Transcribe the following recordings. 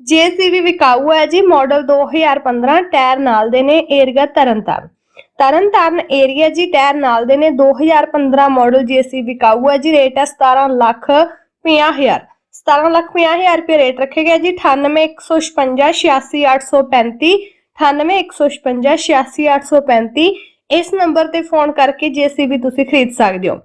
JCB ਵਿਕਾਊ ਹੈ ਜੀ model 2015 tyre ਨਾਲ ਦੇ ਨੇ, area Tarntaran. Tarntaran area ji, tyre ਨਾਲ ਦੇ ਨੇ 2015 ਮਾਡਲ ਜੀਸੀਬੀ ਵਿਕਾਊ ਹੈ ਜੀ ਰੇਟ ਹੈ 17 ਲੱਖ 50000 17 ਲੱਖ 50000 ਰੁਪਏ ਰੇਟ ਰੱਖੇ ਗਿਆ ਜੀ 98 156 86835 9815 86835 ਇਸ ਨੰਬਰ ਤੇ ਫੋਨ ਕਰਕੇ ਜੀਸੀਬੀ ਤੁਸੀਂ ਖਰੀਦ ਸਕਦੇ ਹੋ।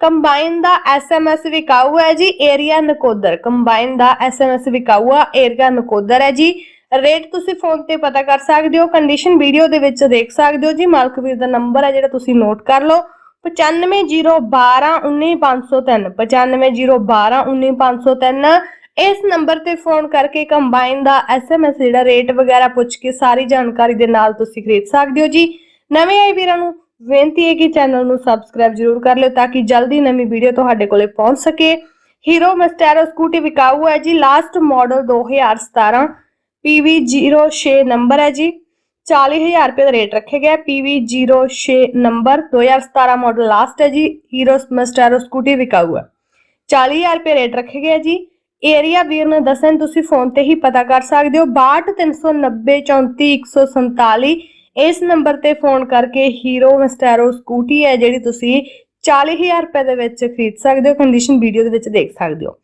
ਕੰਬਾਈਨ ਦਾ ਐਸਐਮਐਸ ਵਿਕਾਊ ਹੈ ਜੀ ਏਰੀਆ ਨਕੋਦਰ। ਕੰਬਾਈਨ ਦਾ ਐਸਐਮਐਸ ਵਿਕਾਊ ਆ ਏਰੀਆ ਨਕੋਦਰ ਹੈ ਜੀ। ਰੇਟ ਤੁਸੀਂ ਫੋਨ ਤੇ ਪਤਾ ਕਰ ਸਕਦੇ ਹੋ ਕੰਡੀਸ਼ਨ ਵੀਡੀਓ ਦੇ ਵਿੱਚ ਦੇਖ ਸਕਦੇ ਹੋ ਜੀ। ਮਾਲਕ ਵੀਰ ਦਾ ਨੰਬਰ ਹੈ ਜਿਹੜਾ ਤੁਸੀਂ ਨੋਟ ਕਰ ਲਓ। 9501219503 9501219503 ਇਸ ਨੰਬਰ ਤੇ ਫੋਨ ਕਰਕੇ ਕੰਬਾਈਨ ਦਾ ਐਸਐਮਐਸ ਜਿਹੜਾ ਰੇਟ ਵਗੈਰਾ ਪੁੱਛ ਕੇ ਸਾਰੀ ਜਾਣਕਾਰੀ ਦੇ ਨਾਲ ਤੁਸੀਂ ਖਰੀਦ ਸਕਦੇ ਹੋ ਜੀ। ਨਵੇਂ ਆਏ ਵੀਰਾਂ ਨੂੰ ਬੇਨਤੀ ਹੈ ਕਿ ਚੈਨਲ ਨੂੰ ਸਬਸਕ੍ਰਾਈਬ ਜਰੂਰ ਕਰ ਲਿਓ ਤਾਂ ਕਿ ਜਲਦੀ ਨਵੀਂ ਵੀਡੀਓ ਤੁਹਾਡੇ ਕੋਲੇ ਪਹੁੰਚ ਸਕੇ। ਹੀਰੋ ਮਸਟੈਰੋ ਸਕੂਟੀ ਵਿਕਾਊ ਹੈ ਜੀ ਲਾਸਟ ਮਾਡਲ 2017 PV06 ਨੰਬਰ ਹੈ ਜੀ। 40000 ਰੁਪਏ ਦਾ ਰੇਟ ਰੱਖਿਆ ਗਿਆ PV06 ਨੰਬਰ 2017 ਮਾਡਲ ਲਾਸਟ ਹੈ ਜੀ ਹੀਰੋ ਮਸਟੈਰੋ ਸਕੂਟੀ ਵਿਕਾਊ ਹੈ। 40000 ਰੁਪਏ ਰੇਟ ਰੱਖਿਆ ਗਿਆ ਜੀ। ਏਰੀਆ ਵੀਰ ਨੇ ਦੱਸਣ, ਤੁਸੀਂ ਫੋਨ ਤੇ ਹੀ ਪਤਾ ਕਰ ਸਕਦੇ ਹੋ 6239034147 ਇਸ ਨੰਬਰ ਤੇ ਫੋਨ ਕਰਕੇ ਹੀਰੋ ਮਸਟੈਰੋ ਸਕੂਟੀ ਹੈ, ਜਿਹੜੀ ਤੁਸੀਂ 40000 ਰੁਪਏ ਦੇ ਵਿੱਚ ਖਰੀਦ ਸਕਦੇ ਹੋ ਕੰਡੀਸ਼ਨ ਵੀਡੀਓ ਦੇ ਵਿੱਚ ਦੇਖ ਸਕਦੇ ਹੋ।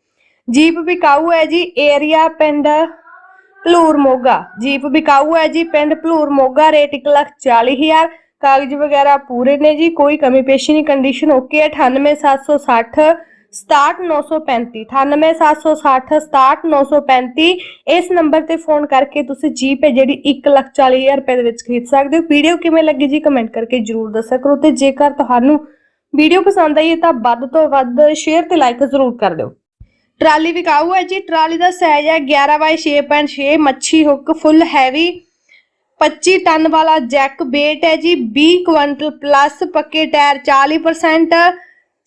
ਜੀਪ ਵਿਕਾਊ ਹੈ ਜੀ ਏਰੀਆ ਪਿੰਡ ਭਲੂਰ ਮੋਗਾ। ਜੀਪ ਵਿਕਾਊ ਹੈ ਜੀ, ਪਿੰਡ ਭਲੂਰ ਮੋਗਾ, ਰੇਟ 140000 ਕਾਗਜ਼ ਵਗੈਰਾ ਪੂਰੇ ਨੇ ਜੀ, ਕੋਈ ਕਮੀ ਪੇਸ਼ੀ ਨਹੀਂ ਕੰਡੀਸ਼ਨ ਓਕੇ ਹੈ 98760 67935 98760 67935 ਇਸ ਨੰਬਰ ਤੇ ਫੋਨ ਕਰਕੇ ਤੁਸੀਂ ਜੀਪ ਹੈ ਜਿਹੜੀ 140000 ਰੁਪਏ ਦੇ ਵਿੱਚ ਖਰੀਦ ਸਕਦੇ ਹੋ। ਵੀਡੀਓ ਕਿਵੇਂ ਲੱਗੀ ਜੀ ਕਮੈਂਟ ਕਰਕੇ ਜਰੂਰ ਦੱਸਿਆ ਕਰੋ ਤੇ ਜੇਕਰ ਤੁਹਾਨੂੰ ਵੀਡੀਓ ਪਸੰਦ ਆਈ ਤਾਂ ਵੱਧ ਤੋਂ ਵੱਧ ਸ਼ੇਅਰ ਤੇ ਲਾਈਕ ਜ਼ਰੂਰ ਕਰ ਦਿਓ। ਟਰਾਲੀ ਵਿਕਾਊ ਹੈ ਜੀ, ਟਰਾਲੀ ਦਾ ਸਾਈਜ਼ ਹੈ 11 ਬਾਈ 6.6 ਮੱਛੀ ਹੁੱਕ ਫੁੱਲ ਹੈਵੀ 25 ਟਨ ਵਾਲਾ ਜੈਕ weight ਹੈ ਜੀ 20 ਕੁਇੰਟਲ ਪਲੱਸ ਪੱਕੇ ਟਾਇਰ 40%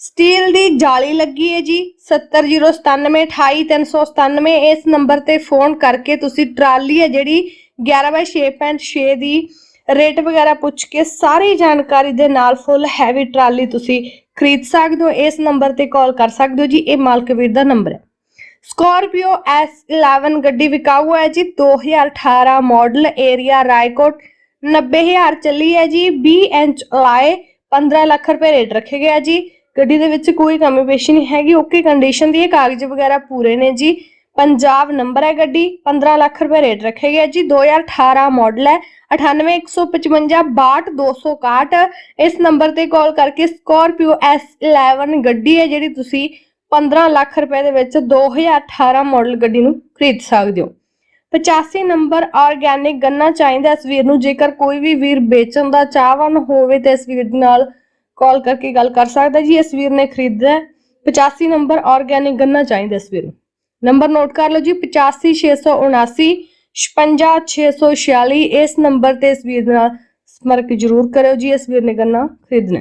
ਸਟੀਲ ਦੀ ਜਾਲੀ ਲੱਗੀ ਹੈ ਜੀ 70097 28397 ਇਸ ਨੰਬਰ ਤੇ ਫੋਨ ਕਰਕੇ ਤੁਸੀਂ ਟਰਾਲੀ ਹੈ ਜਿਹੜੀ 11 ਬਾਈ 6.6 ਦੀ ਰੇਟ ਵਗੈਰਾ ਪੁੱਛ ਕੇ ਸਾਰੀ ਜਾਣਕਾਰੀ ਦੇ ਨਾਲ ਫੁੱਲ ਹੈਵੀ ਟਰਾਲੀ ਤੁਸੀਂ ਖਰੀਦ ਸਕਦੇ ਹੋ, ਇਸ ਨੰਬਰ ਤੇ ਕਾਲ ਕਰ ਸਕਦੇ ਹੋ ਜੀ, ਇਹ ਮਾਲਕਵੀਰ ਦਾ ਨੰਬਰ ਹੈ। ਸਕਾਰਪੀਓ S11 ਗੱਡੀ ਵਿਕਾਊ ਹੈ ਜੀ 2018 ਮਾਡਲ ਏਰੀਆ ਰਾਏਕੋਟ 90000 ਚੱਲੀ ਹੈ ਜੀ 20 ਇੰਚ ਲਾਏ 15 ਲੱਖ ਰੁਪਏ ਰੇਟ ਰੱਖੇ ਗਿਆ ਜੀ ਗੱਡੀ ਦੇ ਵਿੱਚ ਕੋਈ ਕਮੀ ਪੇਸ਼ੀ ਨਹੀਂ ਹੈਗੀ। ਓਕੇ ਕੰਡੀਸ਼ਨ ਦੀ ਹੈ ਕਾਗਜ਼ ਵਗੈਰਾ ਪੂਰੇ ਨੇ ਜੀ। ਪੰਜਾਬ ਨੰਬਰ ਹੈ ਗੱਡੀ। 15 ਲੱਖ ਰੁਪਏ ਰੇਟ ਰੱਖੇ ਗਿਆ ਜੀ। 2018 ਮਾਡਲ ਹੈ। 981556 261 ਇਸ ਨੰਬਰ ਤੇ ਕਾਲ ਕਰਕੇ ਸਕਾਰਪੀਓ S11 ਗੱਡੀ ਹੈ, ਜਿਹੜੀ ਤੁਸੀਂ 15 ਲੱਖ ਰੁਪਏ ਦੇ ਵਿੱਚ 2018 ਮਾਡਲ ਗੱਡੀ ਨੂੰ ਖਰੀਦ ਸਕਦੇ ਹੋ। 85 ਨੰਬਰ ਆਰਗੈਨਿਕ ਗੰਨਾ ਚਾਹੀਦਾ ਇਸ ਵੀਰ ਨੂੰ। ਜੇਕਰ ਕੋਈ ਵੀ ਵੀਰ ਵੇਚਣ ਦਾ ਚਾਹਵਾਨ ਹੋਵੇ ਤੇ ਇਸ ਵੀਰ ਨਾਲ ਕਾਲ ਕਰਕੇ ਗੱਲ ਕਰ ਸਕਦਾ ਜੀ, ਇਸ ਵੀਰ ਨੇ ਖਰੀਦਣਾ ਹੈ। 85 ਨੰਬਰ ਆਰਗੈਨਿਕ ਗੰਨਾ ਚਾਹੀਦਾ ਇਸ ਵੀਰ ਨੂੰ। ਨੰਬਰ ਨੋਟ ਕਰ ਲਓ ਜੀ 85679 55646 ਇਸ ਨੰਬਰ ਤੇ ਇਸ ਵੀਰ ਨਾਲ ਸੰਪਰਕ ਜ਼ਰੂਰ ਕਰਿਓ ਜੀ, ਇਸ ਵੀਰ ਨੇ ਗੰਨਾ ਖਰੀਦਣਾ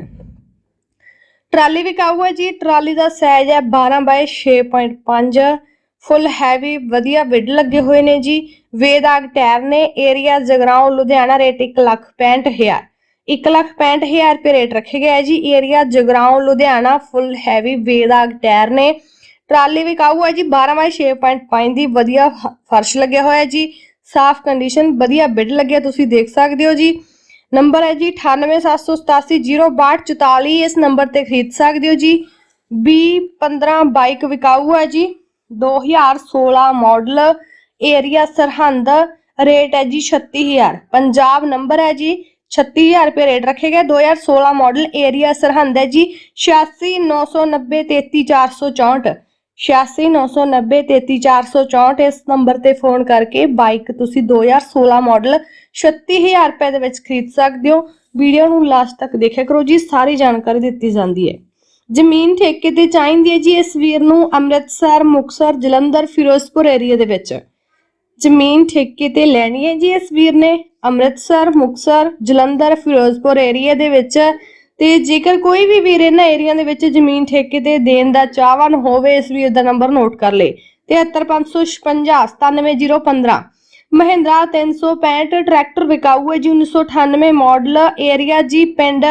ਟਰਾਲੀ ਵੀ ਕਾਊ ਹੈ ਜੀ, ਟਰਾਲੀ ਦਾ ਸਾਈਜ਼ ਹੈ 12 ਬਾਈ 6.5 ਫੁੱਲ ਹੈਵੀ ਵਧੀਆ ਵਿੱਡ ਲੱਗੇ ਹੋਏ ਨੇ ਜੀ। ਵੇਦਾਗ ਟਾਇਰ ਨੇ ਏਰੀਆ ਜਗਰਾਉਂ, ਲੁਧਿਆਣਾ ਰੇਟ 165000 165000 ਰੁਪਏ ਰੇਟ ਰੱਖੇ ਗਿਆ ਹੈ ਜੀ। Area Jagraon, Ludhiana full heavy ਵੇਦਾਗ tyre ਨੇ। ਟਰਾਲੀ ਵਿਕਾਊ ਹੈ ਜੀ 12 ਬਾਈ 6.5 ਦੀ ਵਧੀਆ ਫਰਸ਼ ਲੱਗਿਆ ਹੋਇਆ ਹੈ ਜੀ। ਸਾਫ਼ ਕੰਡੀਸ਼ਨ ਵਧੀਆ ਬਿੱਡ ਲੱਗਿਆ, ਤੁਸੀਂ ਦੇਖ ਸਕਦੇ ਹੋ ਜੀ। ਨੰਬਰ ਹੈ ਜੀ 9878806244 ਇਸ ਨੰਬਰ ਤੇ ਖਰੀਦ ਸਕਦੇ ਹੋ ਜੀ। B15 ਬਾਈਕ ਵਿਕਾਊ ਹੈ ਜੀ। 2016 ਮਾਡਲ ਏਰੀਆ ਸਰਹੰਦ ਰੇਟ ਹੈ ਜੀ 36000 ਪੰਜਾਬ ਨੰਬਰ ਹੈ ਜੀ 36000 ਰੁਪਏ ਰੇਟ ਰੱਖੇ ਗਏ। 2016 ਮਾਡਲ ਏਰੀਆ ਸਰਹੰਦ ਹੈ ਜੀ। 8699033464 8699033464 ਇਸ ਨੰਬਰ ਤੇ ਫੋਨ ਕਰਕੇ ਬਾਈਕ ਤੁਸੀਂ 2016 ਮਾਡਲ 36000 ਰੁਪਏ ਦੇ ਵਿੱਚ ਖਰੀਦ ਸਕਦੇ ਹੋ। ਵੀਡੀਓ ਨੂੰ ਲਾਸਟ ਤੱਕ ਦੇਖਿਆ ਕਰੋ ਜੀ। ਸਾਰੀ ਜਾਣਕਾਰੀ ਦਿੱਤੀ ਜਾਂਦੀ ਹੈ। ਜ਼ਮੀਨ ਠੇਕੇ ਤੇ ਚਾਹੀਦੀ ਹੈ ਜੀ ਇਸ ਵੀਰ ਨੂੰ ਅੰਮ੍ਰਿਤਸਰ ਮੁਕਸਰ ਜਲੰਧਰ, ਫਿਰੋਜ਼ਪੁਰ ਏਰੀਆ ਦੇ ਵਿੱਚ। ਜ਼ਮੀਨ ਠੇਕੇ ਤੇ ਲੈਣੀ ਹੈ ਜੀ ਇਸ ਵੀਰ ਨੇ? ਅੰਮ੍ਰਿਤਸਰ ਮੁਕਸਰ ਜਲੰਧਰ, ਫਿਰੋਜ਼ਪੁਰ ਏਰੀਆ ਦੇ ਵਿੱਚ। ਤੇ ਜੇਕਰ ਕੋਈ ਵੀ ਵੀਰ ਇਹਨਾਂ ਏਰੀਆ ਦੇ ਵਿੱਚ ਜ਼ਮੀਨ ਠੇਕੇ ਤੇ ਦੇਣ ਦਾ ਚਾਹਵਾਨ ਹੋਵੇ, ਇਸ ਵੀਰ ਦਾ ਨੰਬਰ ਨੋਟ ਕਰ ਲੇ 7356 97015 ਮਹਿੰਦਰਾ 365 ਟਰੈਕਟਰ ਵਿਕਾਊ ਹੈ ਜੀ 1998 ਮਾਡਲ ਏਰੀਆ ਜੀ, ਪਿੰਡ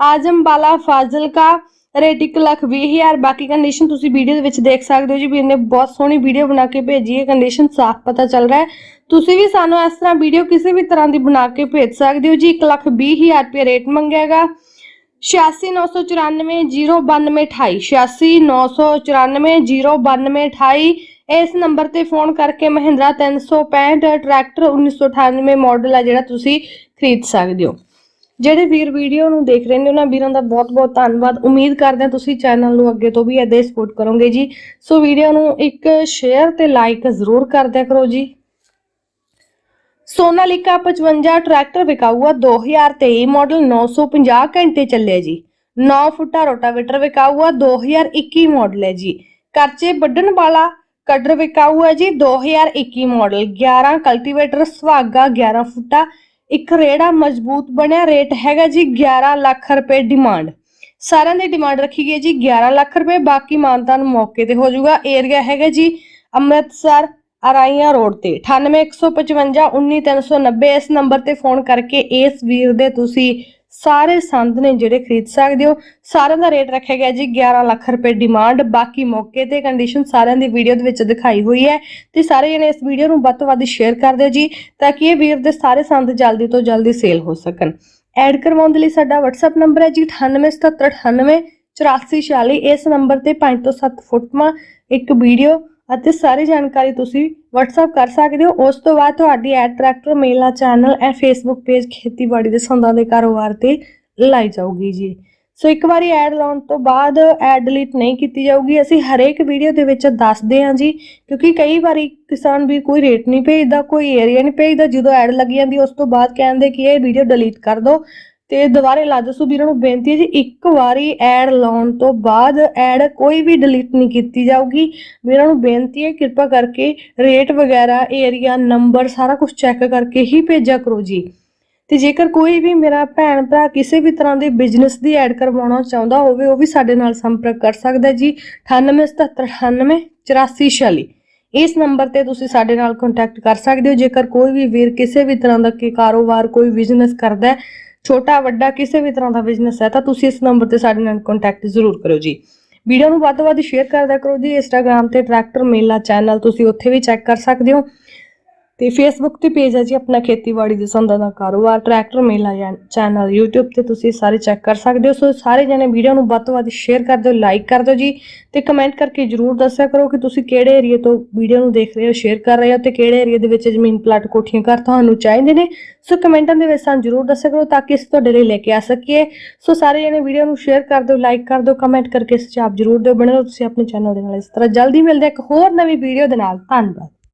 ਆਜਮਬਾਲਾ, ਫਾਜ਼ਿਲਕਾ। ਰੇਟ ਇੱਕ ਲੱਖ ਵੀਹ ਹਜ਼ਾਰ, ਬਾਕੀ ਕੰਡੀਸ਼ਨ ਤੁਸੀਂ ਵੀਡੀਓ ਦੇ ਵਿੱਚ ਦੇਖ ਸਕਦੇ ਹੋ ਜੀ ਵੀਰ ਨੇ ਬਹੁਤ ਸੋਹਣੀ ਵੀਡੀਓ ਬਣਾ ਕੇ ਭੇਜੀ ਹੈ ਕੰਡੀਸ਼ਨ ਸਾਫ਼ ਪਤਾ ਚੱਲ ਰਿਹਾ ਹੈ। ਤੁਸੀਂ ਵੀ ਸਾਨੂੰ ਇਸ ਤਰ੍ਹਾਂ ਵੀਡੀਓ ਕਿਸੇ ਵੀ ਤਰ੍ਹਾਂ ਦੀ ਬਣਾ ਕੇ ਭੇਜ ਸਕਦੇ ਹੋ ਜੀ, ਇੱਕ ਲੱਖ ਵੀਹ ਹਜ਼ਾਰ ਰੁਪਏ ਰੇਟ ਮੰਗਿਆਗਾ। 8694909228 8694909228 ਇਸ ਨੰਬਰ ਤੇ ਫੋਨ ਕਰਕੇ ਮਹਿੰਦਰਾ 365 ਟਰੈਕਟਰ 1998 ਮਾਡਲ ਆ ਜਿਹੜਾ ਤੁਸੀਂ ਖਰੀਦ ਸਕਦੇ ਹੋ। ਜਿਹੜੇ ਵੀਰ ਵੀਡੀਓ ਨੂੰ ਦੇਖ ਰਹੇ ਨੇ, ਉਹਨਾਂ ਵੀਰਾਂ ਦਾ ਬਹੁਤ-ਬਹੁਤ ਧੰਨਵਾਦ। ਉਮੀਦ ਕਰਦੇ ਹਾਂ ਤੁਸੀਂ ਚੈਨਲ ਨੂੰ ਅੱਗੇ ਤੋਂ ਵੀ ਏਦਾਂ ਸਪੋਰਟ ਕਰੋਗੇ ਜੀ। ਸੋ ਵੀਡੀਓ ਨੂੰ ਇੱਕ ਸ਼ੇਅਰ ਤੇ ਲਾਈਕ ਜ਼ਰੂਰ ਕਰ ਕਰੋ ਜੀ। ਸੋਨਾਲੀਕਾ 55 ਟਰੈਕਟਰ ਵਿਕਾਊ 2023 ਮਾਡਲ 950 ਘੰਟੇ ਚੱਲਿਆ ਜੀ। 9 ਫੁੱਟਾ ਰੋਟਾਵੇਟਰ ਵਿਕਾਊ ਆ 2021 ਮਾਡਲ ਹੈ ਜੀ। ਕਰਚੇ ਵੱਢਣ ਵਾਲਾ ਕਟਰ ਵਿਕਾਊ ਹੈ ਜੀ 2021 ਮਾਡਲ 11 ਕਲਟੀਵੇਟਰ ਸੁਹਾਗਾ 11 ਫੁੱਟਾ ਇੱਕ ਰੇੜਾ ਮਜ਼ਬੂਤ ਬਣਿਆ, ਰੇਟ ਹੈਗਾ ਜੀ 11 ਲੱਖ ਰੁਪਏ ਡਿਮਾਂਡ ਸਾਰਿਆਂ ਦੀ ਡਿਮਾਂਡ ਰੱਖੀ ਗਈ ਜੀ 11 ਲੱਖ ਰੁਪਏ, ਬਾਕੀ ਮਾਨਤਾਨ ਮੌਕੇ ਤੇ ਹੋ ਜਾਊਗਾ। ਏਰੀਆ ਹੈਗਾ ਜੀ ਅੰਮ੍ਰਿਤਸਰ ਅਰਾਈਆਂ ਰੋਡ ਤੇ। 9815 19390 ਇਸ ਨੰਬਰ ਤੇ ਫੋਨ ਕਰਕੇ ਇਸ ਵੀਰ ਦੇ ਤੁਸੀਂ ਸਾਰੇ ਸੰਦ ਨੇ ਜਿਹੜੇ ਖਰੀਦ ਸਕਦੇ ਹੋ। ਸਾਰਿਆਂ ਦਾ ਰੇਟ ਰੱਖਿਆ ਗਿਆ ਜੀ 11 ਲੱਖ ਰੁਪਏ ਡਿਮਾਂਡ ਬਾਕੀ ਮੌਕੇ ਤੇ ਕੰਡੀਸ਼ਨ ਸਾਰਿਆਂ ਦੀ ਵੀਡੀਓ ਦੇ ਵਿੱਚ ਦਿਖਾਈ ਹੋਈ ਹੈ। ਤੇ ਸਾਰੇ ਜਣੇ ਇਸ ਵੀਡੀਓ ਨੂੰ ਵੱਧ ਤੋਂ ਵੱਧ ਸ਼ੇਅਰ ਕਰ ਦਿਓ ਜੀ, ਤਾਂ ਕਿ ਇਹ ਵੀਰ ਦੇ ਸਾਰੇ ਸੰਦ ਜਲਦੀ ਤੋਂ ਜਲਦੀ ਸੇਲ ਹੋ ਸਕਣ। ਐਡ ਕਰਵਾਉਣ ਦੇ ਲਈ ਸਾਡਾ WhatsApp ਨੰਬਰ ਹੈ ਜੀ 9877988446 ਇਸ ਨੰਬਰ ਤੇ 5 ਤੋਂ 7 ਫੁੱਟਵਾਂ ਇੱਕ ਵੀਡੀਓ ਅਤੇ ਸਾਰੀ ਜਾਣਕਾਰੀ ਤੁਸੀਂ WhatsApp ਕਰ ਸਕਦੇ ਹੋ। ਉਸ ਤੋਂ ਬਾਅਦ ਤੁਹਾਡੀ ਐਡ ਟਰੈਕਟਰ ਮੇਲਾ ਚੈਨਲ ਐਂਡ Facebook ਪੇਜ ਖੇਤੀਬਾੜੀ ਦੇ ਸੰਦਾਂ ਦੇ ਕਾਰੋਬਾਰ ਤੇ ਲਾਈ ਜਾਊਗੀ ਜੀ। ਸੋ ਇੱਕ ਵਾਰੀ ਐਡ ਲਾਉਣ ਤੋਂ ਬਾਅਦ ਐਡ ਡਿਲੀਟ ਨਹੀਂ ਕੀਤੀ ਜਾਊਗੀ। ਅਸੀਂ ਹਰੇਕ ਵੀਡੀਓ ਦੇ ਵਿੱਚ ਦੱਸਦੇ ਹਾਂ ਜੀ, ਕਿਉਂਕਿ ਕਈ ਵਾਰੀ ਕਿਸਾਨ ਵੀ ਕੋਈ ਰੇਟ ਨਹੀਂ ਭੇਜਦਾ, ਕੋਈ ਏਰੀਆ ਨਹੀਂ ਭੇਜਦਾ। ਜਦੋਂ ਐਡ ਲੱਗੀ ਜਾਂਦੀ, ਉਸ ਤੋਂ ਬਾਅਦ ਕਹਿੰਦੇ ਕਿ ਇਹ ਵੀਡੀਓ ਡਿਲੀਟ ਕਰ ਦਿਓ। ਤੇ ਦੁਬਾਰੇ ਲਾ ਦੱਸੋ ਵੀਰਾਂ ਨੂੰ ਬੇਨਤੀ ਹੈ ਜੀ, ਇੱਕ ਵਾਰੀ ਐਡ ਲਾਉਣ ਤੋਂ ਬਾਅਦ ਐਡ ਕੋਈ ਵੀ ਡਿਲੀਟ ਨਹੀਂ ਕੀਤੀ ਜਾਊਗੀ। ਵੀਰਾਂ ਨੂੰ ਬੇਨਤੀ ਹੈ, ਕਿਰਪਾ ਕਰਕੇ ਰੇਟ ਵਗੈਰਾ ਏਰੀਆ ਨੰਬਰ ਸਾਰਾ ਕੁਝ ਚੈੱਕ ਕਰਕੇ ਹੀ ਭੇਜਿਆ ਕਰੋ ਜੀ। ਤੇ ਜੇਕਰ ਕੋਈ ਵੀ ਮੇਰਾ ਭੈਣ ਭਰਾ ਕਿਸੇ ਵੀ ਤਰ੍ਹਾਂ ਦੇ ਬਿਜ਼ਨਸ ਦੀ ਐਡ ਕਰਵਾਉਣਾ ਚਾਹੁੰਦਾ ਹੋਵੇ, ਉਹ ਵੀ ਸਾਡੇ ਨਾਲ ਸੰਪਰਕ ਕਰ ਸਕਦਾ ਹੈ ਜੀ। 9877988446 ਇਸ ਨੰਬਰ ਤੇ ਤੁਸੀਂ ਸਾਡੇ ਨਾਲ ਕੰਟੈਕਟ ਕਰ ਸਕਦੇ ਹੋ। ਜੇਕਰ ਕੋਈ ਵੀ ਵੀਰ ਕਿਸੇ ਵੀ ਤਰ੍ਹਾਂ ਦਾ ਕੀ ਕਾਰੋਬਾਰ, ਕੋਈ ਬਿਜ਼ਨਸ ਕਰਦਾ ਹੈ ਛੋਟਾ, ਵੱਡਾ ਕਿਸੇ ਵੀ ਤਰ੍ਹਾਂ ਦਾ ਬਿਜ਼ਨਸ ਹੈ, ਤਾਂ ਤੁਸੀਂ ਇਸ ਨੰਬਰ ਤੇ ਸਾਡੇ ਨਾਲ ਕੰਟੈਕਟ ਜ਼ਰੂਰ ਕਰੋ ਜੀ। ਵੀਡੀਓ ਨੂੰ ਵੱਧ ਤੋਂ ਵੱਧ ਸ਼ੇਅਰ ਕਰਦਾ ਕਰੋ ਜੀ ਇੰਸਟਾਗ੍ਰam ਤੇ ਟਰੈਕਟਰ ਮੇਲਾ ਚੈਨਲ ਤੁਸੀਂ ਉੱਥੇ ਵੀ ਚੈੱਕ ਕਰ ਸਕਦੇ ਹੋ। ਤੇ ਫੇਸਬੁੱਕ ਤੇ ਪੇਜ ਹੈ ਜੀ ਆਪਣਾ ਖੇਤੀਬਾੜੀ ਦੇ ਸੰਦਾਂ ਦਾ ਕਾਰੋਬਾਰ ਟਰੈਕਟਰ ਮੇਲਾ ਚੈਨਲ YouTube ਤੇ ਤੁਸੀਂ ਸਾਰੇ ਚੈੱਕ ਕਰ ਸਕਦੇ ਹੋ। ਸੋ ਸਾਰੇ ਜਣੇ ਵੀਡੀਓ ਨੂੰ ਵੱਧ ਤੋਂ ਵੱਧ ਸ਼ੇਅਰ ਕਰ ਦਿਓ ਲਾਈਕ ਕਰ ਦਿਓ ਜੀ ਤੇ ਕਮੈਂਟ ਕਰਕੇ ਜਰੂਰ ਦੱਸਿਆ ਕਰੋ ਕਿ ਤੁਸੀਂ ਕਿਹੜੇ ਏਰੀਆ ਤੋਂ ਵੀਡੀਓ ਨੂੰ ਦੇਖ ਰਹੇ ਹੋ ਸ਼ੇਅਰ ਕਰ ਰਹੇ ਹੋ ਤੇ ਕਿਹੜੇ ਏਰੀਆ ਦੇ ਵਿੱਚ ਜ਼ਮੀਨ ਪਲਾਟ ਕੋਠੀਆਂ ਘਰ ਤੁਹਾਨੂੰ ਚਾਹੀਦੇ ਨੇ। ਸੋ ਕਮੈਂਟਾਂ ਦੇ ਵਿੱਚ ਸਾਨੂੰ ਜਰੂਰ ਦੱਸਿਆ ਕਰੋ ਤਾਂ ਕਿ ਅਸੀਂ ਤੁਹਾਡੇ ਲਈ ਲੈ ਕੇ ਆ ਸਕੀਏ। ਸੋ ਸਾਰੇ ਜਣੇ ਵੀਡੀਓ ਨੂੰ ਸ਼ੇਅਰ ਕਰ ਦਿਓ ਲਾਈਕ ਕਰ ਦਿਓ ਕਮੈਂਟ ਕਰਕੇ ਸੁਝਾਅ ਜਰੂਰ ਦਿਓ। ਬਣੇ ਰਹੋ ਤੁਸੀਂ ਆਪਣੇ ਚੈਨਲ ਦੇ ਨਾਲ। ਇਸ ਤਰ੍ਹਾਂ ਜਲਦੀ ਮਿਲਦੇ ਹਾਂ ਇੱਕ ਹੋਰ ਨਵੀਂ ਵੀਡੀਓ ਦੇ ਨਾਲ। ਧੰਨਵਾਦ।